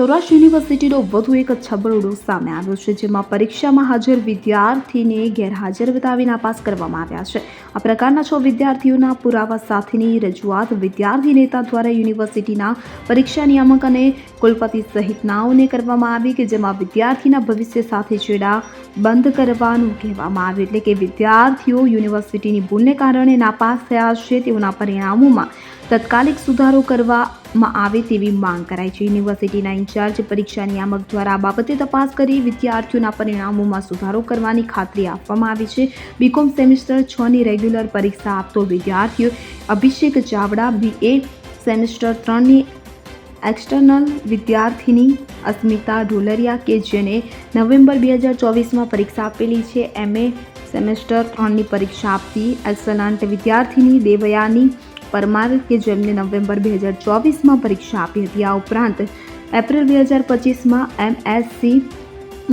સૌરાષ્ટ્ર યુનિવર્સિટીનો વધુ એક છબરડો સામે આવ્યો છે, જેમાં પરીક્ષામાં હાજર વિદ્યાર્થીને ગેરહાજર બતાવી નાપાસ કરવામાં આવ્યા છે. આ પ્રકારના છ વિદ્યાર્થીઓના પુરાવા સાથેની રજૂઆત વિદ્યાર્થી નેતા દ્વારા યુનિવર્સિટીના પરીક્ષા નિયામક અને કુલપતિ સહિતનાઓને કરવામાં આવી કે જેમાં વિદ્યાર્થીના ભવિષ્ય સાથે ચેડા બંધ કરવાનું કહેવામાં આવ્યું. એટલે કે વિદ્યાર્થીઓ યુનિવર્સિટીની ભૂલને કારણે નાપાસ થયા છે, તેઓના પરિણામોમાં તત્કાલિક સુધારો કરવામાં આવે તેવી માંગ કરાઈ છે. યુનિવર્સિટીના ઇન્ચાર્જ પરીક્ષા નિયામક દ્વારા આ બાબતે તપાસ કરી વિદ્યાર્થીઓના પરિણામોમાં સુધારો કરવાની ખાતરી આપવામાં આવી છે. બીકોમ સેમિસ્ટર છ ની રેગ્યુલર પરીક્ષા આપતો વિદ્યાર્થીઓ અભિષેક ચાવડા બીએ સેમિસ્ટર ત્રણની એક્સટર્નલ વિદ્યાર્થીની અસ્મિતા ઢોલરિયા કે જેને નવેમ્બર બે હજાર ચોવીસમાં પરીક્ષા આપેલી છે. એમએ સેમેસ્ટર ત્રણની પરીક્ષા આપતી એક્સલન્ટ વિદ્યાર્થીની દેવયાની પરમાર કે જેમને નવેમ્બર બે હજાર ચોવીસમાં પરીક્ષા આપી હતી. આ ઉપરાંત એપ્રિલ બે હજાર પચીસમાં એમએસસી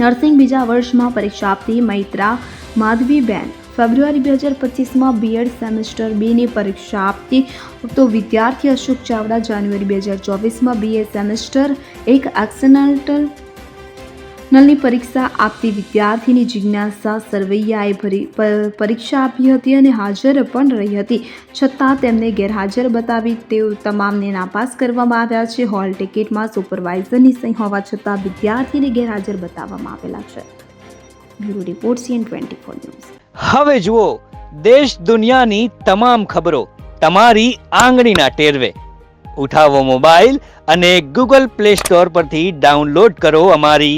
નર્સિંગ બીજા વર્ષમાં પરીક્ષા આપતી મૈત્રા માધવીબેન. ફેબ્રુઆરી બે હજાર પચીસમાં બીએડ સેમેસ્ટર બીની પરીક્ષા આપતી તો વિદ્યાર્થી અશોક ચાવડા જાન્યુઆરી બે હજાર ચોવીસમાં બીએ સેમેસ્ટર એક એક્સનલ્ટલ નલની પરીક્ષા આપતી વિદ્યાર્થીની જિજ્ઞાસા સરવૈયાએ ભરી પરીક્ષા આપી હતી અને હાજર પણ રહી હતી. છતાં તેમને ગેરહાજર બતાવી તેઓ તમામને નાપાસ કરવામાં આવ્યા છે. હોલ ટિકિટમાં સુપરવાઇઝરની સહી હોવા છતાં વિદ્યાર્થીને ગેરહાજર બતાવવામાં આવેલા છે. Bureau report CN twenty four news. હવે જુઓ, દેશ દુનિયાની તમામ ખબરો તમારી આંગળીના ટેરવે. ઉઠાવો મોબાઈલ અને ગૂગલ પ્લે સ્ટોર પરથી ડાઉનલોડ કરો અમારી